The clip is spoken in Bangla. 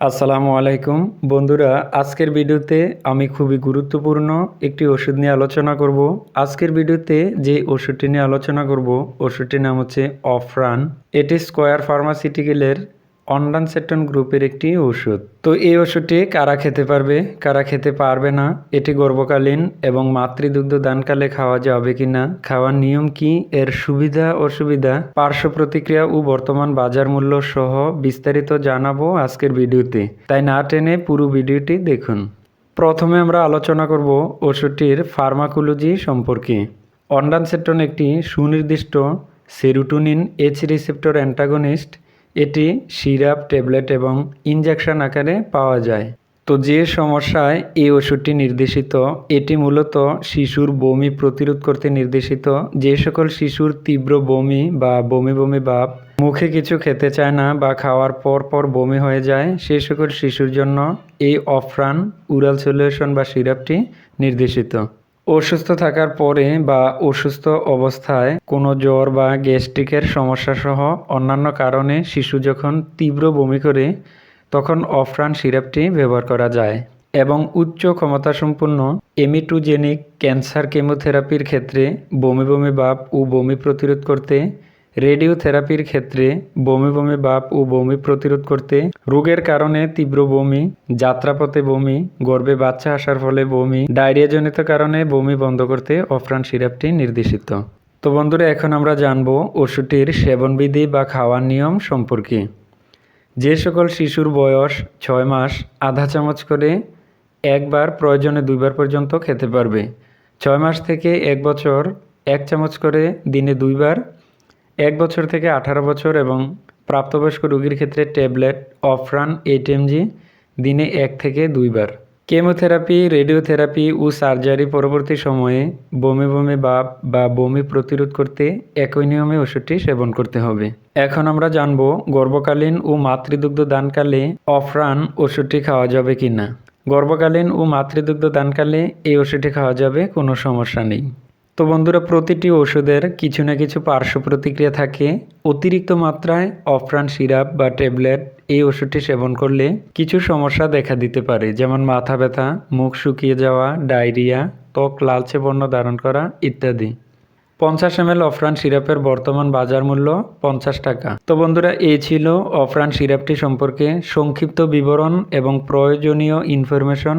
আসসালামু আলাইকুম। বন্ধুরা, আজকের ভিডিওতে আমি খুবই গুরুত্বপূর্ণ একটি ওষুধ নিয়ে আলোচনা করব। আজকের ভিডিওতে যে ওষুধটি নিয়ে আলোচনা করব, ওষুধটির নাম হচ্ছে অফরান। এটি স্কোয়ার ফার্মাসিউটিক্যালের অনডানসেটন গ্রুপের একটি ওষুধ। তো এই ওষুধটি কারা খেতে পারবে, কারা খেতে পারবে না, এটি গর্ভকালীন এবং মাতৃদুগ্ধ দানকালে খাওয়া যাবে কিনা, খাওয়ার নিয়ম কি, এর সুবিধা, অসুবিধা, পার্শ্ব প্রতিক্রিয়া ও বর্তমান বাজার মূল্য সহ বিস্তারিত জানাব আজকের ভিডিওতে। তাই না টেনে পুরো ভিডিওটি দেখুন। প্রথমে আমরা আলোচনা করব ওষুধটির ফার্মাকোলজি সম্পর্কে। অন্ডানসেটন একটি সুনির্দিষ্ট সেরোটোনিন এইচ রিসেপ্টর অ্যান্টাগনিস্ট এটি সিরাপ, ট্যাবলেট এবং ইনজেকশন আকারে পাওয়া যায়। তো যে সমস্যায় এই ওষুধটি নির্দেশিত, এটি মূলত শিশুর বমি প্রতিরোধ করতে নির্দেশিত। যে সকল শিশুর তীব্র বমি বা বমি বমি ভাব মুখে কিছু খেতে চায় না বা খাওয়ার পর পর বমি হয়ে যায় সেই সকল শিশুর জন্য এই অফরান উরাল সলিউশন বা সিরাপটি নির্দেশিত। অসুস্থ থাকার পরে বা অসুস্থ অবস্থায় কোনো জ্বর বা গ্যাস্ট্রিকের সমস্যা সহ অন্যান্য কারণে শিশু যখন তীব্র বমি করে, তখন অফরান সিরাপটি ব্যবহার করা যায় এবং উচ্চ ক্ষমতাসম্পন্ন এমিটুজেনিক ক্যান্সার কেমোথেরাপির ক্ষেত্রে বমি বমি বাপ ও বমি প্রতিরোধ করতে রেডিওথেরাপির ক্ষেত্রে বমি বমি বাপ ও বমি প্রতিরোধ করতে রোগের কারণে তীব্র বমি, যাত্রাপথে বমি, গর্ভে বাচ্চা আসার ফলে বমি, ডায়রিয়াজনিত কারণে বমি বন্ধ করতে অফরান সিরাপটি নির্দেশিত। তো বন্ধুরা, এখন আমরা জানব ওষুধটির সেবনবিধি বা খাওয়ার নিয়ম সম্পর্কে। যে সকল শিশুর বয়স ছয় মাস, আধা চামচ করে একবার প্রয়োজনে দুইবার পর্যন্ত খেতে পারবে। ছয় মাস থেকে এক বছর, এক চামচ করে দিনে দুইবার এক বছর থেকে আঠারো বছর এবং প্রাপ্তবয়স্ক রোগীর ক্ষেত্রে ট্যাবলেট, অফরান এইট এমজি দিনে এক থেকে দুইবার। কেমোথেরাপি, রেডিওথেরাপি ও সার্জারি পরবর্তী সময়ে বমি বমি বাপ বা বমি প্রতিরোধ করতে একই নিয়মে ওষুধটি সেবন করতে হবে। এখন আমরা জানব গর্ভকালীন ও মাতৃদুগ্ধ দানকালে অফরান ওষুধটি খাওয়া যাবে কি না গর্ভকালীন ও মাতৃদুগ্ধ দানকালে এই ওষুধটি খাওয়া যাবে, কোনো সমস্যা নেই। তো বন্ধুরা, প্রতিটি ওষুধের কিছু না কিছু পার্শ্ব প্রতিক্রিয়া থাকে। অতিরিক্ত মাত্রায় অফরান সিরাপ বা ট্যাবলেট এই ওষুধটি সেবন করলে কিছু সমস্যা দেখা দিতে পারে, যেমন মাথা ব্যথা, মুখ শুকিয়ে যাওয়া, ডায়রিয়া, ত্বক লালচে বর্ণ ধারণ করা ইত্যাদি। পঞ্চাশ এম এল অফরান সিরাপের বর্তমান বাজার মূল্য পঞ্চাশ টাকা। তো বন্ধুরা এই ছিল অফরান সিরাপটি সম্পর্কে সংক্ষিপ্ত বিবরণ এবং প্রয়োজনীয় ইনফরমেশন